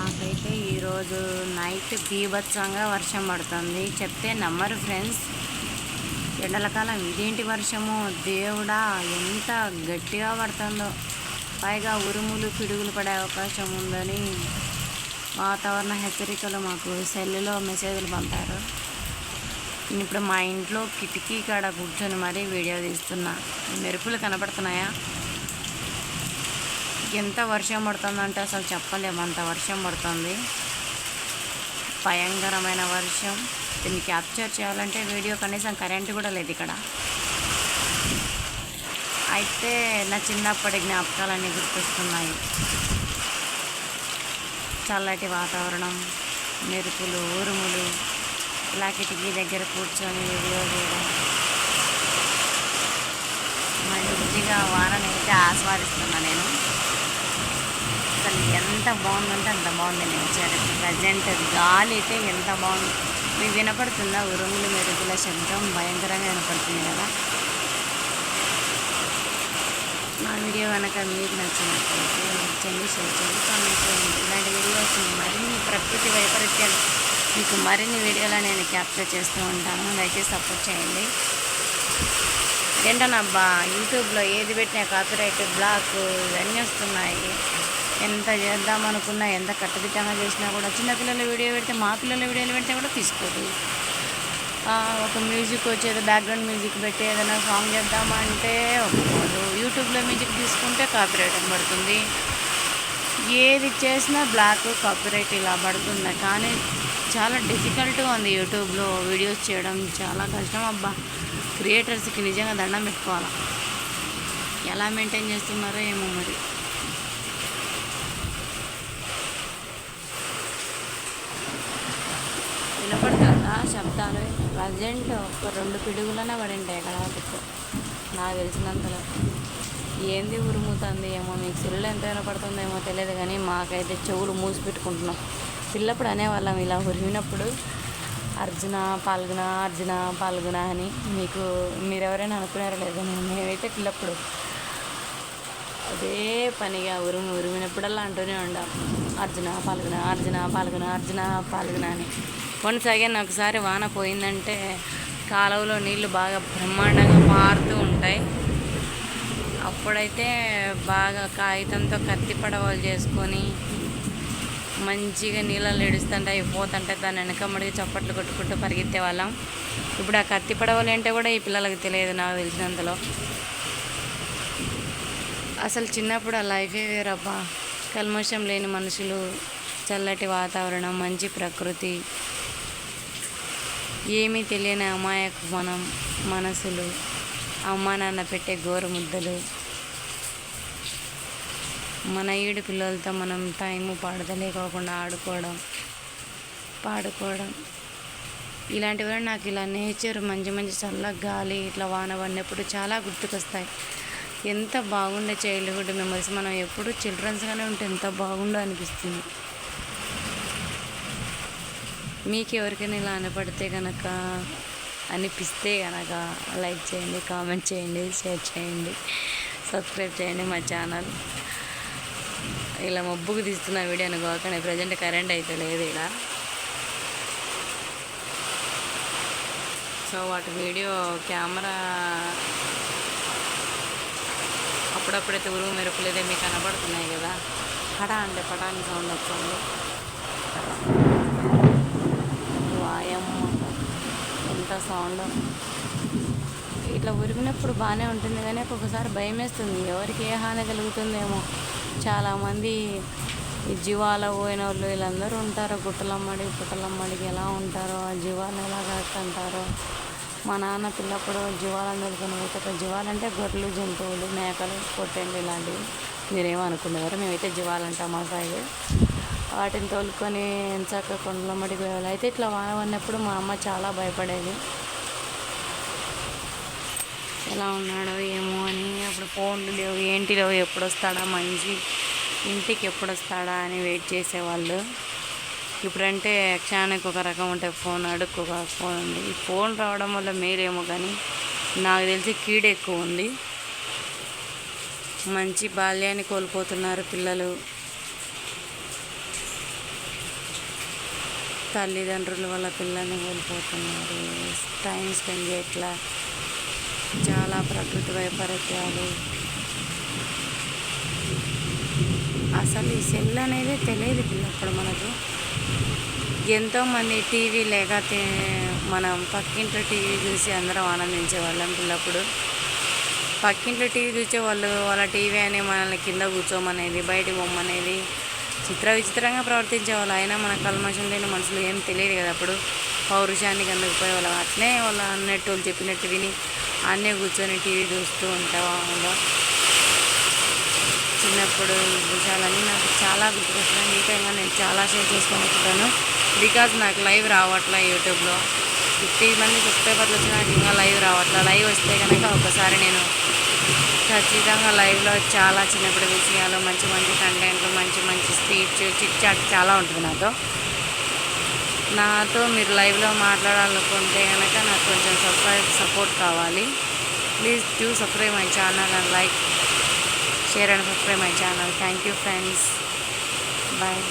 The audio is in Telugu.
మాకైతే ఈరోజు నైట్ బీభత్సంగా వర్షం పడుతుంది. చెప్తే నమ్మరు ఫ్రెండ్స్. ఎండల కాలం ఇదేంటి వర్షము? దేవుడా ఎంత గట్టిగా పడుతుందో. పైగా ఉరుములు పిడుగులు పడే అవకాశం ఉందని వాతావరణ హెచ్చరికలు మాకు సెల్లులో మెసేజ్లు పంపారు. నేను ఇప్పుడు మా ఇంట్లో కిటికీ కాడ కూర్చొని మరీ వీడియో తీస్తున్నా. మెరుపులు కనపడుతున్నాయా? ఎంత వర్షం పడుతుందంటే అసలు చెప్పలేము. అంత వర్షం పడుతుంది. భయంకరమైన వర్షం. దీన్ని క్యాప్చర్ చేయాలంటే వీడియో కనీసం కరెంటు కూడా లేదు ఇక్కడ. అయితే నా చిన్నప్పటి జ్ఞాపకాలన్నీ గుర్తొస్తున్నాయి. చల్లటి వాతావరణం మెరుపులు ఉరుములు ఇలా కిటికీ దగ్గర కూర్చొని వీడియో చేయడం. మంచిగా అయితే ఆస్వాదిస్తున్నా నేను. అసలు ఎంత బాగుందంటే అంత బాగుంది నేచర్. ప్రజెంట్ గాలి అయితే ఎంత బాగుంది. మీకు వినపడుతుందా? ఉరుములు మెరుగుల శబ్దం భయంకరంగా వినపడుతుంది కదా. మా వీడియో కనుక మీకు నచ్చినట్లయితే లైక్ చేయండి షేర్ చేయండి కామెంట్ చేయండి. ఇలాంటి వీడియోస్ మరిన్ని ప్రకృతి వైపరీత్యాలు మీకు మరిన్ని వీడియోలు నేను క్యాప్చర్ చేస్తూ ఉంటాను. దయచేసి సపోర్ట్ చేయండి. ఏంటనబ్బా యూట్యూబ్లో ఏది పెట్టినా కాపీరైట్ బ్లాక్ ఇవన్నీ వస్తున్నాయి. ఎంత చేద్దాం అనుకున్నా ఎంత కట్టుదిట్టంగా చేసినా కూడా చిన్నపిల్లల వీడియో పెడితే మా పిల్లల వీడియోలు పెడితే కూడా తీసుకోదు. ఒక మ్యూజిక్ వచ్చేది బ్యాక్గ్రౌండ్ మ్యూజిక్ పెట్టి ఏదైనా సాంగ్ చేద్దామంటే ఒప్పుకోదు. యూట్యూబ్లో మ్యూజిక్ తీసుకుంటే కాపీరైట్ పడుతుంది. ఏది చేసినా బ్లాక్ కాపీరైట్ ఇలా పడుతుంది. కానీ చాలా డిఫికల్ట్గా ఉంది యూట్యూబ్లో వీడియోస్ చేయడం. చాలా కష్టం అబ్బా. క్రియేటర్స్కి నిజంగా దండం పెట్టుకోవాలి. ఎలా మెయింటైన్ చేస్తున్నారో ఏమో మరి. వినపడుతుందా? శబ్దాలు ప్రజెంట్ ఒక రెండు పిడుగులనే పడి ఉంటాయి అక్కడ నాకు తెలిసినంతలో. ఏంది ఉరుముతుంది? ఏమో మీకు సిల్లు ఎంత వినపడుతుందేమో తెలియదు కానీ మాకైతే చెవులు మూసి పెట్టుకుంటున్నాం. పిల్లప్పుడు అనేవాళ్ళం ఇలా ఉరిమినప్పుడు అర్జున పాల్గొన అర్జున పాల్గొన అని మీకు మీరెవరైనా అనుకున్నారో లేదో మేమైతే పిల్లప్పుడు అదే పనిగా ఉరుము ఉరిమినప్పుడల్లా అంటూనే ఉండాం. అర్జున పాల్గొన అర్జున పాల్గొన అర్జున పాల్గొన అని. కొనసాగాను ఒకసారి వాన పోయిందంటే కాలువలో నీళ్ళు బాగా బ్రహ్మాండంగా మారుతూ ఉంటాయి. అప్పుడైతే బాగా కాగితంతో కత్తి పడవలు చేసుకొని మంచిగా నీళ్ళలో ఏడుస్తుంటే అవి పోతుంటే దాని వెనకమ్మడికి చప్పట్లు కొట్టుకుంటూ పరిగెత్తే వాళ్ళం ఇప్పుడు ఆ కత్తి పడవలు ఏంటో కూడా ఈ పిల్లలకి తెలియదు నాకు తెలిసినంతలో. అసలు చిన్నప్పుడు ఆ లైఫే వేరబ్బా. కల్మషం లేని మనుషులు చల్లటి వాతావరణం మంచి ప్రకృతి ఏమీ తెలియని అమాయకు మనం మనసులు అమ్మా నాన్న పెట్టే గోరు ముద్దలు మన ఈడు పిల్లలతో మనం టైము పాడదలేకోకుండా ఆడుకోవడం పాడుకోవడం. ఇలాంటివి నాకు ఇలా నేచర్ మంచి మంచి చల్ల గాలి ఇట్లా వాన పడినప్పుడు చాలా గుర్తుకొస్తాయి. ఎంత బాగుండే చైల్డ్హుడ్ మెమరీస్ మనం ఎప్పుడు చిల్డ్రన్స్గానే ఉంటే ఎంత బాగుండో అనిపిస్తుంది. మీకు ఎవరికైనా ఇలా అనపడితే కనుక అనిపిస్తే కనుక లైక్ చేయండి కామెంట్ చేయండి షేర్ చేయండి సబ్స్క్రైబ్ చేయండి మా ఛానల్. ఇలా మబ్బుకు తీస్తున్న వీడియో అనుకోకండి ప్రజెంట్ కరెంట్ అయితే లేదు ఇలా. సో వాటి వీడియో కెమెరా అప్పుడప్పుడైతే ఉరుగు మెరుపులేదే మీకు కనబడుతున్నాయి కదా. పటా అంటే పటాని సౌండ్ వస్తుంది. భయం ఎంత సౌండ్ ఇట్లా ఉరిగినప్పుడు బాగానే ఉంటుంది కానీ ఒక్కొక్కసారి భయం వేస్తుంది ఎవరికి ఏ హాని కలుగుతుందేమో. చాలామంది ఈ జీవాల పోయిన వాళ్ళు వీళ్ళందరూ ఉంటారు. గుట్టలమ్మడి పుట్టలమ్మడికి ఎలా ఉంటారో ఆ జీవాలను ఎలా కాకుంటారో మా నాన్న పిల్లప్పుడు జీవాలను తోలుకొని పోతే జీవాలంటే గొర్రెలు జంతువులు మేకలు పొట్టేళ్ళు ఇలాంటివి. మీరేమనుకునేవారు? మేమైతే జీవాలంటాం మా సైడ్ వాటిని తోలుకొని ఎంచక్క కొండలమ్మడికి పోయేవాళ్ళు అయితే ఇట్లా వాన పడినప్పుడు మా అమ్మ చాలా భయపడేది. ఎలా ఉన్నాడో ఏమో అని అప్పుడు ఫోన్లు లేవు. ఏంటి లేవు? ఎప్పుడు వస్తాడా? మంచి ఇంటికి ఎప్పుడు వస్తాడా అని వెయిట్ చేసేవాళ్ళు. ఇప్పుడంటే క్షణానికి ఒక రకం ఉంటాయి. ఫోన్ అడుక్కు ఒక ఫోన్ ఉంది. ఈ ఫోన్ రావడం వల్ల మేలేమో కానీ నాకు తెలిసి కీడ ఎక్కువ ఉంది. మంచి బాల్యాన్ని కోల్పోతున్నారు పిల్లలు. తల్లిదండ్రులు వాళ్ళ పిల్లల్ని కోల్పోతున్నారు. టైం స్పెండ్ చేయట్లా. చాలా ప్రకృతి వైపరీత్యాలు. అసలు ఈ సెల్ అనేది తెలియదు పిల్లప్పుడు మనకు. ఎంతోమంది టీవీ లేక మనం పక్కింట్లో టీవీ చూసి అందరం ఆనందించే వాళ్ళం పిల్లప్పుడు. పక్కింట్లో టీవీ చూసే వాళ్ళు వాళ్ళ టీవీ అని మనల్ని కింద కూర్చోమనేది బయట బొమ్మనేది చిత్ర విచిత్రంగా ప్రవర్తించే వాళ్ళు అయినా మన కల్మషం లేని మనుషులు ఏం తెలియదు కదా అప్పుడు. పౌరుషానికి అందుకు వాళ్ళం వాళ్ళు అట్లే వాళ్ళు అన్నట్టు వాళ్ళు చెప్పినట్టు విని అన్నే కూర్చొని టీవీ చూస్తూ ఉంటాము చిన్నప్పుడు విషయాలన్నీ నాకు చాలా గుర్తుకొస్తున్నాయి. మీతో నేను చాలా షేర్ చేసుకుంటున్నాను. బికాజ్ నాకు లైవ్ రావట్లే యూట్యూబ్లో. ఫిఫ్టీ మంది సబ్స్క్రైబర్లు వచ్చి నాకు ఇంకా లైవ్ రావట్లే. లైవ్ వస్తే కనుక ఒకసారి నేను ఖచ్చితంగా లైవ్లో చాలా చిన్నప్పుడు విషయాలు మంచి మంచి కంటెంట్ మంచి మంచి స్పీచ్ చిట్ చాట్ చాలా ఉంటుంది నాతో. నాతో మీరు లైవ్లో మాట్లాడాలనుకుంటే కనుక నాకు కొంచెం సబ్స్క్రైబ్ సపోర్ట్ కావాలి. Please do subscribe my channel and like share and subscribe my channel. Thank you friends. Bye.